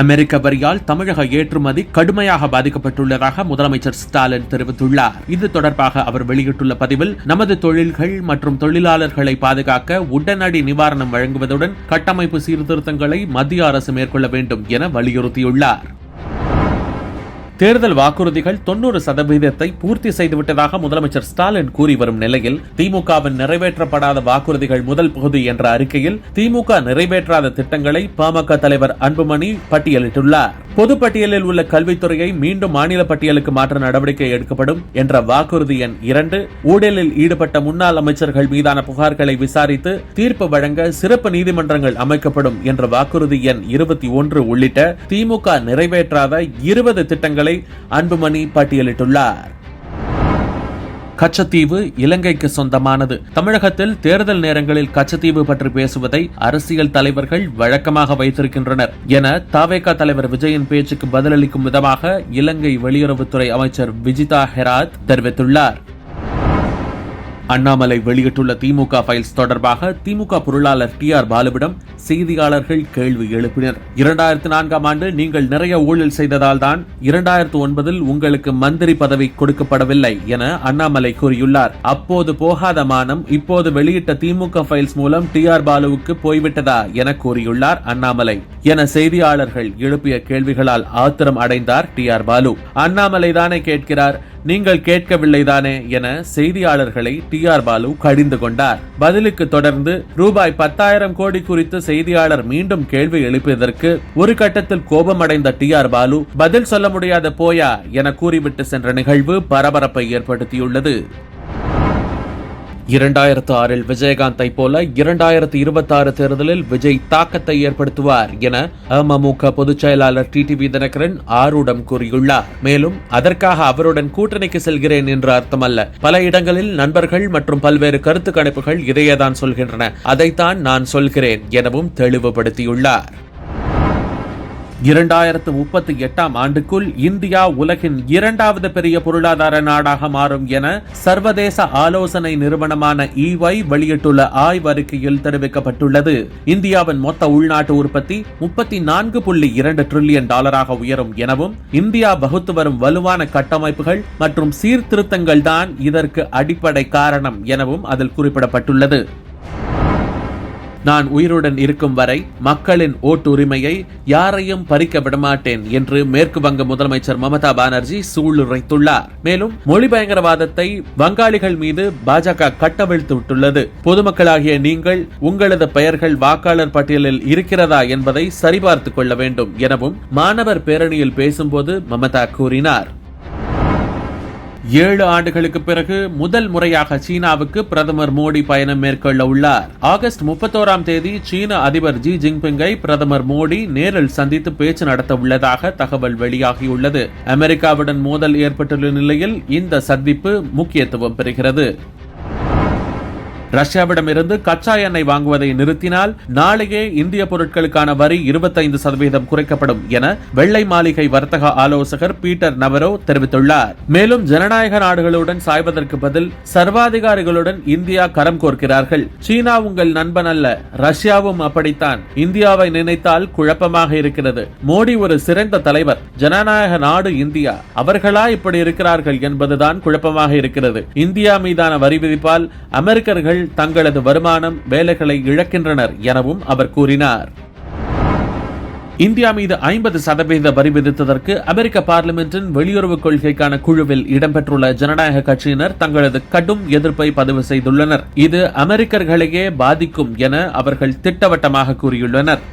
அமெரிக்க வரியால் தமிழக ஏற்றுமதி கடுமையாக பாதிக்கப்பட்டுள்ளதாக முதலமைச்சர் ஸ்டாலின் தெரிவித்துள்ளார். இது தொடர்பாக அவர் வெளியிட்டுள்ள பதிவில் நமது தொழில்கள் மற்றும் தொழிலாளர்களை பாதுகாக்க உடனடி நிவாரணம் வழங்குவதுடன் கட்டமைப்பு சீர்திருத்தங்களை மத்திய அரசு மேற்கொள்ள வேண்டும் என வலியுறுத்தியுள்ளார். தேர்தல் வாக்குறுதிகள் தொன்னூறு சதவீதத்தை பூர்த்தி செய்துவிட்டதாக முதலமைச்சர் ஸ்டாலின் கூறி வரும் நிலையில் திமுகவின் நிறைவேற்றப்படாத வாக்குறுதிகள் முதல் பகுதி என்ற அறிக்கையில் திமுக நிறைவேற்றாத திட்டங்களை பாமக தலைவர் அன்புமணி பட்டியலிட்டுள்ளார். பொது பட்டியலில் உள்ள கல்வித்துறையை மீண்டும் மாநில பட்டியலுக்கு மாற்ற நடவடிக்கை எடுக்கப்படும் என்ற வாக்குறுதி எண் இரண்டு ஊழலில் ஈடுபட்ட முன்னாள் அமைச்சர்கள் மீதான புகார்களை விசாரித்து தீர்ப்பு வழங்க சிறப்பு நீதிமன்றங்கள் அமைக்கப்படும் என்ற வாக்குறுதி எண் இருபத்தி ஒன்று உள்ளிட்ட திமுக நிறைவேற்றாத இருபது திட்டங்களை அன்புமணி பட்டியலிட்டுள்ளார். கச்சத்தீவு இலங்கைக்கு சொந்தமானது. தமிழகத்தில் தேர்தல் நேரங்களில் கச்சத்தீவு பற்றி பேசுவதை அரசியல் தலைவர்கள் வழக்கமாக வைத்திருக்கின்றனர் என தாவேகா தலைவர் விஜயின் பேச்சுக்கு பதிலளிக்கும் விதமாக இலங்கை வெளியுறவுத்துறை அமைச்சர் விஜிதா ஹெராத் தெரிவித்துள்ளார். அண்ணாமலை வெளியிட்டுள்ள திமுக ஃபைல்ஸ் தொடர்பாக திமுக பொருளாளர் டி ஆர் பாலுவிடம் செய்தியாளர்கள் கேள்வி எழுப்பினர். இரண்டாயிரத்தி நான்காம் ஆண்டு நீங்கள் நிறைய ஊழல் செய்ததால் தான் இரண்டாயிரத்து ஒன்பதில் உங்களுக்கு மந்திரி பதவி கொடுக்கப்படவில்லை என அண்ணாமலை கூறியுள்ளார். அப்போது போகாத மானம் இப்போது வெளியிட்ட திமுக ஃபைல்ஸ் மூலம் டி ஆர் பாலுவுக்கு போய்விட்டதா என கூறியுள்ளார் அண்ணாமலை. என செய்தியாளர்கள் எழுப்பிய கேள்விகளால் ஆத்திரம் அடைந்தார் டி ஆர் பாலு. அண்ணாமலை தானே கேட்கிறார் நீங்கள் கேட்கவில்லைதானே என செய்தியாளர்களை டி ஆர் பாலு கடிந்து கொண்டார். பதிலுக்கு தொடர்ந்து ரூபாய் பத்தாயிரம் கோடி குறித்து செய்தியாளர் மீண்டும் கேள்வி எழுப்பியதற்கு ஒரு கட்டத்தில் கோபமடைந்த டி ஆர் பாலு பதில் சொல்ல முடியாத போயா என கூறிவிட்டு சென்ற நிகழ்வு பரபரப்பை ஏற்படுத்தியுள்ளது. இரண்டாயிரத்து ஆறில் விஜயகாந்தை போல இரண்டாயிரத்து இருபத்தாறு தேர்தலில் விஜய் தாக்கத்தை ஏற்படுத்துவார் என அமமுக பொதுச் செயலாளர் டிடிவி தினகரன் ஆரூடம் கூறியுள்ளார். மேலும் அதற்காக அவருடன் கூட்டணிக்கு செல்கிறேன் என்று அர்த்தமல்ல. பல இடங்களில் நண்பர்கள் மற்றும் பல்வேறு கருத்து கணிப்புகள் இதையேதான் சொல்கின்றன. அதைத்தான் நான் சொல்கிறேன் எனவும் தெளிவுபடுத்தியுள்ளார். இரண்டாயிரத்து முப்பத்தி எட்டாம் ஆண்டுக்குள் இந்தியா உலகின் இரண்டாவது பெரிய பொருளாதார நாடாக மாறும் என சர்வதேச ஆலோசனை நிறுவனமான இவை வெளியிட்டுள்ள ஆய்வறிக்கையில் தெரிவிக்கப்பட்டுள்ளது. இந்தியாவின் மொத்த உள்நாட்டு உற்பத்தி முப்பத்தி நான்கு புள்ளி இரண்டு டிரில்லியன் டாலராக உயரும் எனவும் இந்தியா வகுத்து வரும் வலுவான கட்டமைப்புகள் மற்றும் சீர்திருத்தங்கள் தான் இதற்கு அடிப்படை காரணம் எனவும் அதில் குறிப்பிடப்பட்டுள்ளது. நான் உயிருடன் இருக்கும் வரை மக்களின் ஓட்டுரிமையை யாரையும் பறிக்க விடமாட்டேன் என்று மேற்கு வங்க முதலமைச்சர் மமதா பானர்ஜி சூளுரைத்துள்ளார். மேலும் மொழி பயங்கரவாதத்தை வங்காளிகள் மீது பாஜக கட்டவிழ்த்து விட்டுள்ளது. பொதுமக்களாகிய நீங்கள் உங்களது பெயர்கள் வாக்காளர் பட்டியலில் இருக்கிறதா என்பதை சரிபார்த்துக் கொள்ள வேண்டும் எனவும் மாணவர் பேரணியில் பேசும்போது மமதா கூறினார். ஏழு ஆண்டுகளுக்கு பிறகு முதல் முறையாக சீனாவுக்கு பிரதமர் மோடி பயணம் மேற்கொள்ள உள்ளார். ஆகஸ்ட் முப்பத்தோராம் தேதி சீன அதிபர் ஜி ஜின்பிங்கை பிரதமர் மோடி நேரில் சந்தித்து பேச்சு நடத்த உள்ளதாக தகவல் வெளியாகியுள்ளது. அமெரிக்காவுடன் மோதல் ஏற்பட்டுள்ள நிலையில் இந்த சந்திப்பு முக்கியத்துவம் பெறுகிறது. ரஷ்யாவிடமிருந்து கச்சா எண்ணெய் வாங்குவதை நிறுத்தினால் நாளையே இந்திய பொருட்களுக்கான வரி இருபத்தைந்து சதவீதம் குறைக்கப்படும் என வெள்ளை மாளிகை வர்த்தக ஆலோசகர் பீட்டர் நவரோ தெரிவித்துள்ளார். மேலும் ஜனநாயக நாடுகளுடன் சாய்வதற்கு பதில் சர்வாதிகாரிகளுடன் இந்தியா கரம் கோர்க்கிறார்கள். சீனா உங்கள் நண்பன் அல்ல ரஷ்யாவும் அப்படித்தான். இந்தியாவை நினைத்தால் குழப்பமாக இருக்கிறது. மோடி ஒரு சிறந்த தலைவர் ஜனநாயக நாடு இந்தியா. அவர்களா இப்படி இருக்கிறார்கள் என்பதுதான் குழப்பமாக இருக்கிறது. இந்தியா மீதான வரி விதிப்பால் அமெரிக்கர்கள் தங்களது வருமானம் வேலைகளை இழக்கின்றனர் எனவும் அவர் கூறினார். இந்தியா மீது ஐம்பது சதவீத வரி விதித்ததற்கு அமெரிக்க பார்லிமெண்டின் வெளியுறவு கொள்கைக்கான குழுவில் இடம்பெற்றுள்ள ஜனநாயக கட்சியினர் தங்களது கடும் எதிர்ப்பை பதிவு செய்துள்ளனர். இது அமெரிக்கர்களையே பாதிக்கும் என அவர்கள் திட்டவட்டமாக கூறியுள்ளனர்.